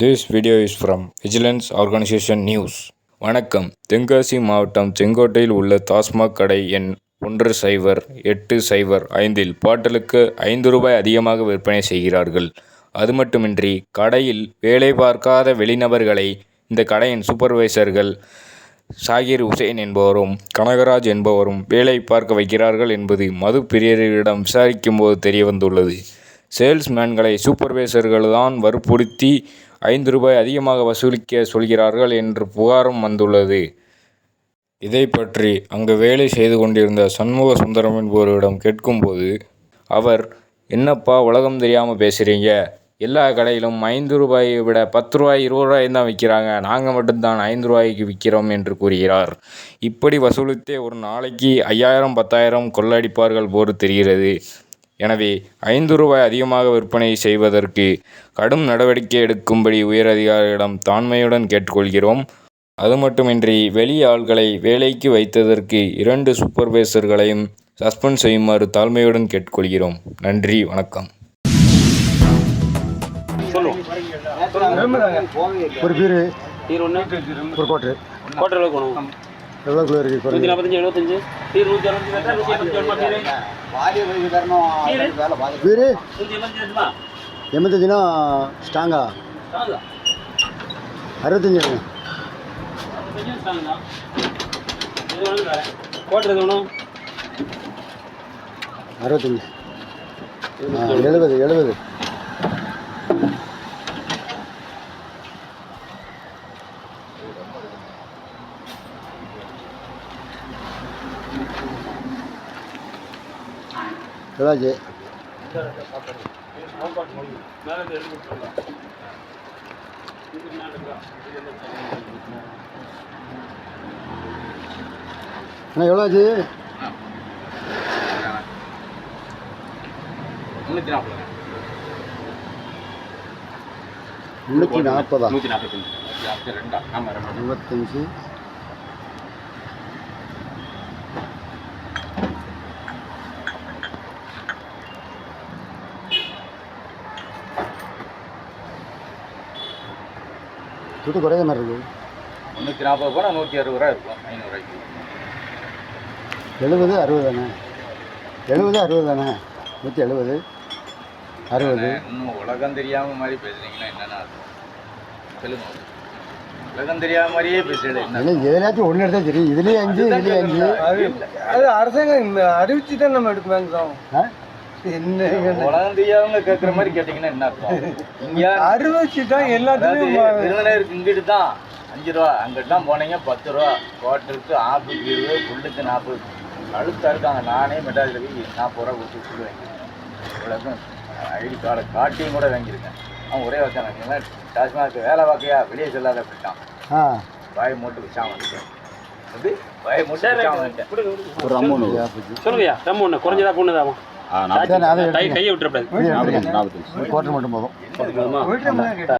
This video is from vigilance organisation news வணக்கம். தென்காசி மாவட்டம் செங்கோட்டையில் உள்ள டாஸ்மாக் கடை எண் ஒன்று சைபர் எட்டு சைபர் ஐந்தில் பாட்டிலுக்கு ஐந்து ரூபாய் அதிகமாக விற்பனை செய்கிறார்கள். அது மட்டுமின்றி கடையில் வேலை பார்க்காத வெளிநபர்களை இந்த கடையின் சூப்பர்வைசர்கள் சாகிர் உசேன் என்பவரும் கனகராஜ் என்பவரும் வேலை பார்க்க வைக்கிறார்கள் என்பது மது பிரியர்களிடம் விசாரிக்கும்போது தெரியவந்துள்ளது. சேல்ஸ்மேன்களை சூப்பர்வைசர்கள்தான் வற்புறுத்தி ஐந்து ரூபாய் அதிகமாக வசூலிக்க சொல்கிறார்கள் என்று புகாரும் வந்துள்ளது. இதை பற்றி அங்கு வேலை செய்து கொண்டிருந்த சண்முக சுந்தரம் என்பவரிடம் கேட்கும்போது அவர் என்னப்பா உலகம் தெரியாமல் பேசுகிறீங்க எல்லா கடையிலும் ஐந்து ரூபாயை விட பத்து ரூபாய் இருபது ரூபாய் தான் விற்கிறாங்க. நாங்கள் மட்டும்தான் ஐந்து ரூபாய்க்கு விற்கிறோம் என்று கூறுகிறார். இப்படி வசூலித்தே ஒரு நாளைக்கு ஐயாயிரம் பத்தாயிரம் கொள்ளடிப்பார்கள் போல் தெரிகிறது. எனவே ஐந்து ரூபாய் அதிகமாக விற்பனை செய்வதற்கு கடும் நடவடிக்கை எடுக்கும்படி உயரதிகாரிகளிடம் தாழ்மையுடன் கேட்டுக்கொள்கிறோம். அது மட்டுமின்றி வெளி ஆள்களை வேலைக்கு வைத்ததற்கு இரண்டு சூப்பர்வைசர்களையும் சஸ்பெண்ட் செய்யுமாறு தாழ்மையுடன் கேட்டுக்கொள்கிறோம். நன்றி வணக்கம். ஒரு பீரு ஒரு கோட்ரு கோட்டை எவ்வளோ இருக்குது நூற்றி நாற்பத்தஞ்சு எழுபத்தஞ்சு டீர் நூற்றி வேணுமா எண்பத்தஞ்சுனா ஸ்ட்ராங்கா? அறுபத்தஞ்சு எது வேணும்? அறுபத்தஞ்சு. எழுபது எழுபது. கொடுத்துருங்க அண்ணா எவ்வளோ ஆச்சு முந்நூற்றி நாற்பது? முந்நூற்றி நாற்பதா நூற்றி நாற்பத்தஞ்சு இருபத்தஞ்சி துட்டு குறைய மாதிரி இருக்குது முந்நூற்றி நாற்பது போனால் நூற்றி அறுபது ரூபா இருக்கும் ஐநூறுரூவாய்க்கு எழுபது அறுபது தானே? எழுபது அறுபது தானே? நூற்றி எழுபது அறுபது. இன்னும் உலகம் தெரியாம மாதிரி பேசுறீங்கன்னா என்னன்னா? சொல்லுங்க. உலகம் தெரியாம மாதிரியே பேசுறது எதுலாச்சும் ஒன்று எடுத்தா சரி. இதுலேயே அஞ்சு இதுலேயே அஞ்சு. அது அரசாங்கம் அறிவிச்சு தான் நம்ம எடுக்க வேண்டாம் தெரியாதவங்க கேட்குற மாதிரி கேட்டீங்கன்னா என்ன அர்த்தம்? இங்க அறிவிச்சு தான் எல்லாத்துலயும் விருந்தினருக்கு இங்கிட்டு தான் அஞ்சு ரூபா அங்கிட்டு தான் போனீங்க பத்து ரூபா. குவார்ட்டருக்கு ஆப்புக்கு இருபது புல்லுக்கு நாற்பது. அழுத்தா இருக்காங்க. நானே மெட்ராஸில் போய் நாற்பது ரூபா கொடுத்து வாங்கியிருக்கேன் இவ்வளோக்கும் ஐடி கார்டை காட்டியும் கூட வாங்கியிருக்கேன். அவன் ஒரே வச்சான் டாஸ்மாக் வேலை பார்க்கையா? வெளியே செல்லாத அப்படின்ட்டான் ஆ. வாய் மூட்டு வச்சான் வந்துட்டேன். அது வாய் மூட்டு வச்சான் வந்துட்டேன். சொல்லுங்கய்யா. தம்மு ஒன்று குறைஞ்சதா பொண்ணுதாமா கையை விட்டுறப்படாது கோட்டர் மட்டும் போதும்.